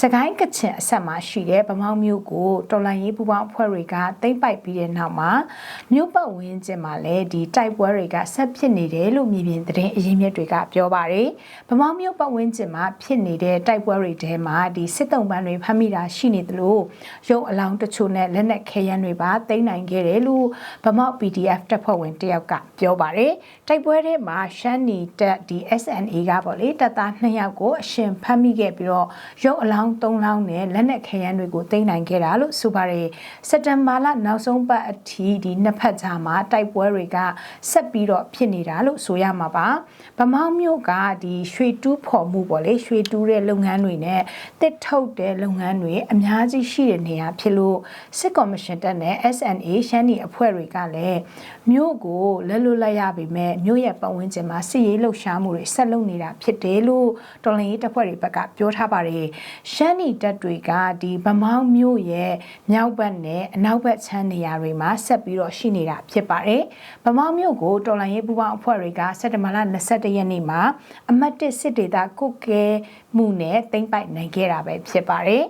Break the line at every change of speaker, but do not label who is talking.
စကိုင်းကချင်အဆက်မှာရှိတဲ့ဗမောင်းမြို့ကိုတော်လိုင်းရေးပူပေါင်းအဖွဲ့တွေကတိမ့်ပိုက်ပြီးတဲ့နောက်မှာမြို့ပတ်ဝန်းကျင်မှာလည်းဒီတိုက်ပွဲတွေကဆက်ဖြစ်နေတယ်လို့မြေပြင်သတင်းအရင်းမြစ်တွေကပြောပါတယ်ဗမောင်းမြို့ပတ်ဝန်းကျင်မှာဖြစ်နေတဲ့တိုက်ပွဲတွေထဲမှာဒီစစ်တုံးပန်းတွေဖမ်းမိတာရှိနေသလိုရုပ်အလောင်းတချို့နဲ့လက်နက်ခဲယမ်းတွေပါသိမ်းနိုင်ခဲ့တယ်လို့ဗမောက် PDF တပ်ဖွဲ့ဝင်တယောက်ကပြောပါတယ်တိုက်ပွဲထဲမှာရှမ်းနီတက်ဒီ SNA ကပေါ့လေတပ်သား2ယောက်ကိုအရှင်ဖမ်းမိခဲ့ပြီးတော့ရုပ်အလောင်း3လောင်းနဲ့လက်နက်ခဲယမ်းတွေကိုသိမ်းနိုင်ခဲ့တာလို့ဆိုပါတယ်စက်တမ်ဘာလနောက်ဆုံးပတ်အထိဒီနှစ်ဖက်ကြားမှာတိုက်ပွဲတွေကဆက်ပြီးတော့ဖြစ်နေတာလို့ဆိုရမှာပါဗမောင်းမြို့ကဒီရွှေတူးဖော်မှုပေါ့လေရွှေတူးတဲ့လုပ်ငန်းတွေနဲ့တစ်ထုတ်တဲ့လုပ်ငန်းတွေအများကြီးရှိတဲ့နေရာဖြစ်လို့စစ်ကော်မရှင်တပ်နဲ့ SNA ရှမ်းနီအဖွဲ့တွေကလည်းမြို့ကိုလက်လွတ်လိုက်ရပေမဲ့မြို့ရဲ့ပတ်ဝန်းကျင်မှာစစ်ရေးလှုပ်ရှားမှုတွေဆက်လုပ်နေတာဖြစ်တယ်လို့တော်လှန်ရေးတပ်ဖွဲ့တွေဘက်ကပြောထားပါတယ်ရှမ်းနီတပ်တွေကဒီဗမောင်းမြို့ရဲ့မြောက်ဘက်နဲ့အနောက်ဘက်ခြမ်းနေရာတွေမှာဆက်ပြီးတော့ရှိနေတာဖြစ်ပါတယ်ဗမောင်းမြို့ကိုတော်လှန်ရေးပူးပေါင်းအဖွဲ့တွေကစက်တဘာလ22ရက်နေ့မှာအမတ်တစ်စစ်ဒေသကုတ်ကဲမှုနဲ့တင်ပိုက်နိုင်ခဲ့တာပဲဖြစ်ပါတယ်